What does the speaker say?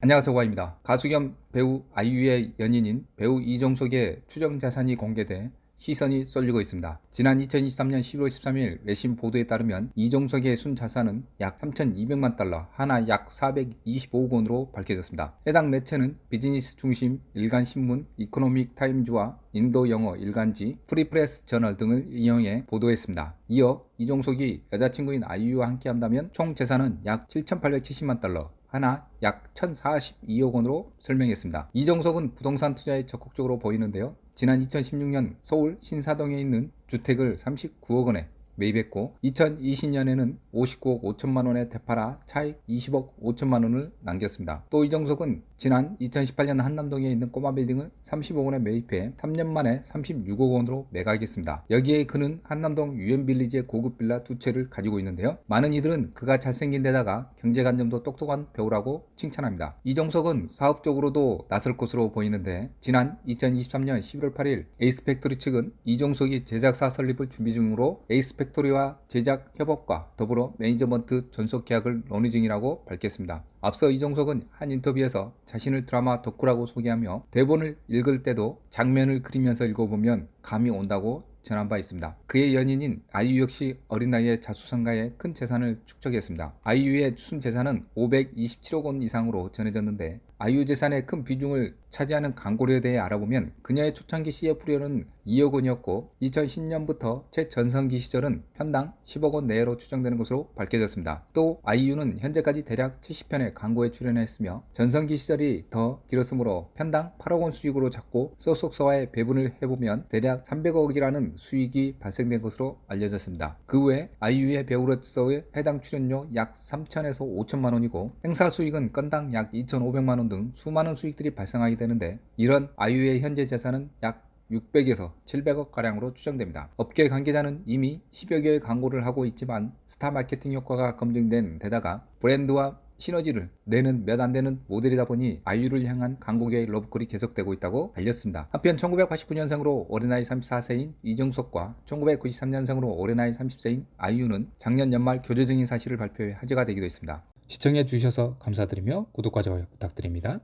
안녕하세요 와입니다. 가수 겸 배우 아이유의 연인인 배우 이종석의 추정 자산이 공개돼 시선이 쏠리고 있습니다. 지난 2023년 11월 13일 외신 보도에 따르면 이종석의 순 자산은 약 3,200만 달러, 하나 약 425억 원으로 밝혀졌습니다. 해당 매체는 비즈니스 중심 일간 신문 이코노믹 타임즈와 인도 영어 일간지 프리프레스 저널 등을 인용해 보도했습니다. 이어 이종석이 여자친구인 아이유와 함께 한다면 총 재산은 약 7,870만 달러, 하나 약 1,042억 원으로 설명했습니다. 이정석은 부동산 투자에 적극적으로 보이는데요. 지난 2016년 서울 신사동에 있는 주택을 39억 원에 매입했고 2020년에는 59억 5천만 원에 되팔아 차익 20억 5천만 원을 남겼습니다. 또 이정석은 지난 2018년 한남동에 있는 꼬마 빌딩을 30억 원에 매입해 3년 만에 36억 원으로 매각했습니다. 여기에 그는 한남동 유엔빌리지의 고급 빌라 두 채를 가지고 있는데요. 많은 이들은 그가 잘생긴 데다가 경제관념도 똑똑한 배우라고 칭찬합니다. 이정석은 사업적으로도 나설 것으로 보이는데 지난 2023년 11월 8일 에이스팩토리 측은 이종석이 제작사 설립을 준비 중으로 에이스팩 토리와 제작 협업과 더불어 매니저먼트 전속 계약을 논의 중이라고 밝혔습니다. 앞서 이종석은 한 인터뷰에서 자신을 드라마 덕후라고 소개하며 대본을 읽을 때도 장면을 그리면서 읽어보면 감이 온다고 전한 바 있습니다. 그의 연인인 아이유 역시 어린 나이에 자수성가해 큰 재산을 축적했습니다. 아이유의 순 재산은 527억 원 이상으로 전해졌는데 아이유 재산의 큰 비중을 차지하는 광고료에 대해 알아보면 그녀의 초창기 CF료는 2억 원이었고 2010년부터 최전성기 시절은 편당 10억 원 내로 추정되는 것으로 밝혀졌습니다. 또 아이유는 현재까지 대략 70편의 광고에 출연했으며 전성기 시절이 더 길었으므로 편당 8억 원 수익으로 잡고 소속사와의 배분을 해보면 대략 300억이라는 수익이 발생된 것으로 알려졌습니다. 그 외 아이유의 배우로서의 해당 출연료 약 3천에서 5천만 원이고 행사 수익은 건당 약 2,500만 원 등 수많은 수익들이 발생하게 되는데 이런 아이유의 현재 재산은 약 600에서 700억 가량으로 추정됩니다. 업계 관계자는 이미 10여 개의 광고를 하고 있지만 스타 마케팅 효과가 검증된 데다가 브랜드와 시너지를 내는 몇 안 되는 모델이다 보니 아이유를 향한 광고계의 러브콜이 계속되고 있다고 알렸습니다. 한편 1989년생으로 올해 나이 34세인 이정석과 1993년생으로 올해 나이 30세인 아이유는 작년 연말 교제적인 사실을 발표해 화제가 되기도 했습니다. 시청해 주셔서 감사드리며 구독과 좋아요 부탁드립니다.